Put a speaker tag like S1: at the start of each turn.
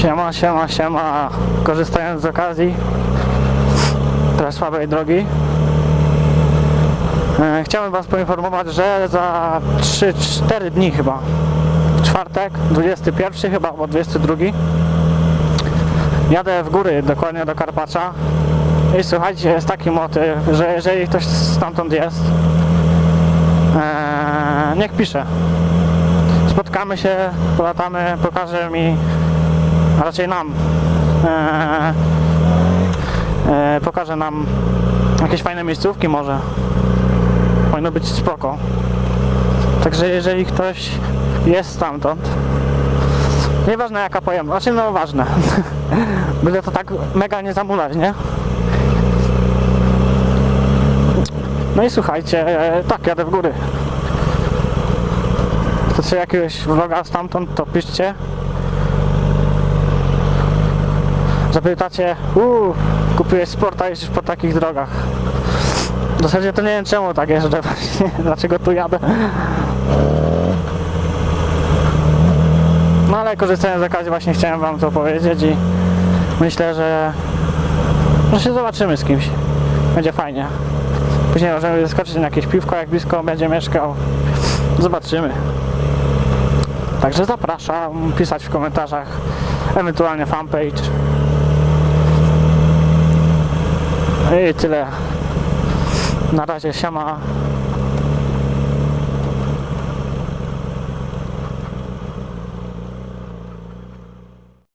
S1: Siema, siema, siema. Korzystając z okazji teraz słabej drogi e, chciałem Was poinformować, że za 3-4 dni chyba czwartek, 21 chyba, albo 22 jadę w góry, dokładnie do Karpacza i słuchajcie, jest taki motyw, że jeżeli ktoś stamtąd jest e, niech pisze spotkamy się, polatamy, pokaże mi a raczej nam e, e, pokaże nam jakieś fajne miejscówki może. Powinno być spoko. Także jeżeli ktoś jest stamtąd nieważne jaka pojemność, znaczy no ważne. Byle to tak mega nie zamulać, nie? no i słuchajcie, e, tak jadę w góry. Chcecie jakiegoś vloga stamtąd to piszcie Zapytacie, uuu, kupiłeś sporta, jeździsz po takich drogach. W zasadzie to nie wiem czemu tak jeżdżę właśnie, dlaczego tu jadę. No ale korzystając z okazji właśnie chciałem wam to powiedzieć i myślę, że, że się zobaczymy z kimś. Będzie fajnie. Później możemy zaskoczyć na jakieś piwko, jak blisko będzie mieszkał. Zobaczymy. Także zapraszam pisać w komentarzach, ewentualnie fanpage. I tyle. Na razie siema.